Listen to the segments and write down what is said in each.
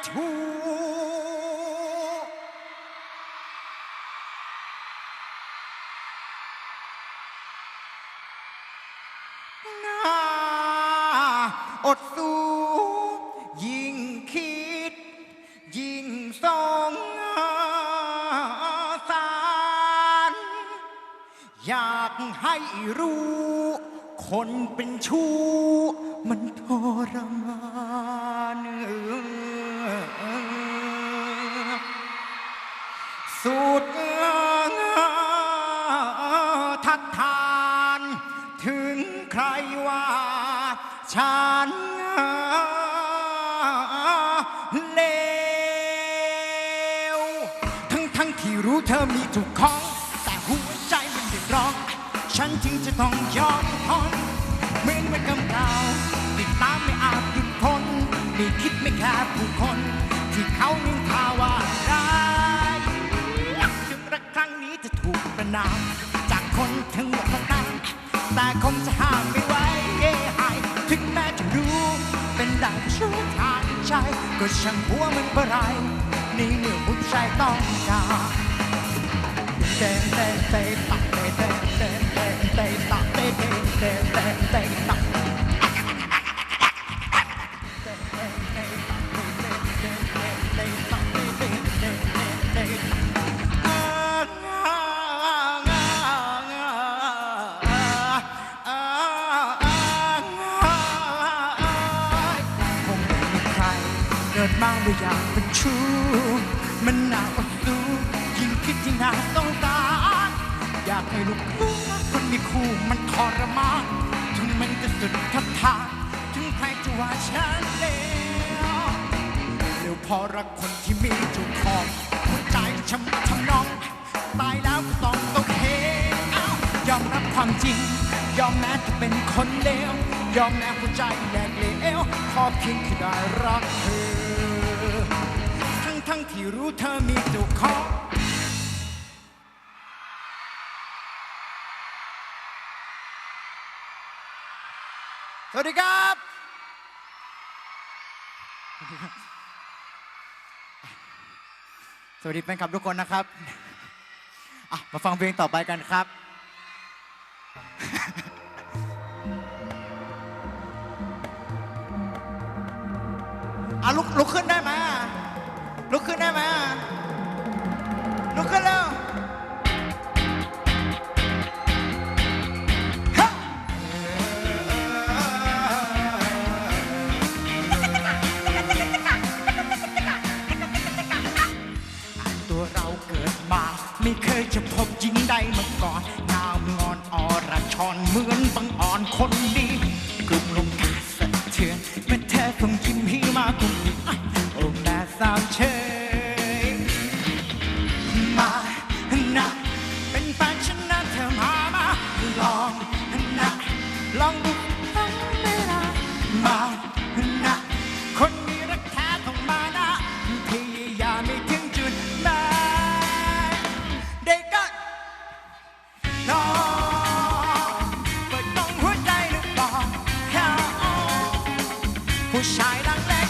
ากเป็นชู้น่าอดสู้ ยิ่งคิด ยิ่งสงสาร อยากให้รู้ คนเป็นชู้มันทรมาน ฉันเลวทั้งทั้งที่รู้เธอมีถูกของ แต่หัวใจมันเดือดร้อน ฉันจึงจะต้องยอมทนเหมือนมันกำเก่าติดตามไม่อาจหยุดทนไม่คิดไม่แค่ผู้คน ที่เขานินทาว่าร้ายถึงรักครั้งนี้จะถูกประนาม จากคนทั้งหมดทั้งนั้นแต่คงจะห้ามไม่ไหว เป็นได้ชั่วทางใจ ก็ช่างหัวมันบ่ไรนี่เมื่อหัวใจต้องการเต้นเต้นเต้นตักเต้นเต้นเต้นเต้นเต้นตักเต้นเต้นเต้นเต้นเต้นตัก กิดมาไม่อยากเป็นชู้มันหนาอดสู้ยิ่งคิดยิ่งน่าสงสาร อยากให้ลูกคู่คนมีคู่มันทรมานถึงมันจะสุดทัดทานถึงใครจะว่าฉันเลวเร็วพอรักคนที่มีเจุของหัวใจช้ำทำนอง ตายแล้วก็ต้องตกเหวเอ้ายอมรับความจริง ยอมแม้จะเป็นคนเลวยอมแม้หัวใจแหลกเหลวขอเพียงแค่ได้รักเธอ ทั้งที่รู้เธอมีเจ้าของสวัสดีครับ สวัสดีแฟนคลับทุกคนนะครับอะมาฟังเพลงต่อไปกันครับอะลุกลุกขึ้นได้ไหม ลุกขึ้นได้ไหมลุกขึ้นแล้วตัวเราเกิดมา ไม่เคยจะพบหญิงใดมาก่อนงามงอนอรชรเหมือนบังอ่อนคนดี สาวเชยมานะเป็นแฟนฉันนะเธอมามาลองนะลองดูตั้งเวลามานะคนมีรักแท้ต้องมานะพยายามไม่ถึงจุดหมายได้ก็นอนเปิดต้องหัวใจหรือเปล่าผู้ชายลังเลเ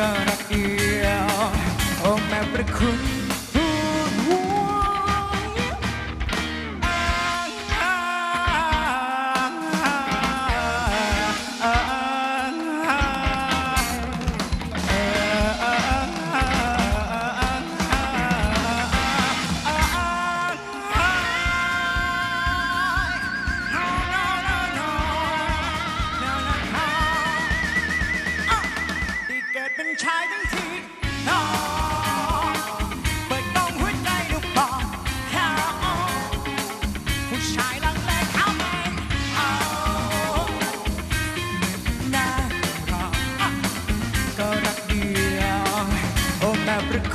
การักเดียว โอ้แม่ประคุณ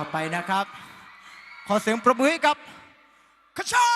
ต่อไปนะครับ ขอเสียงประมือให้กับขชา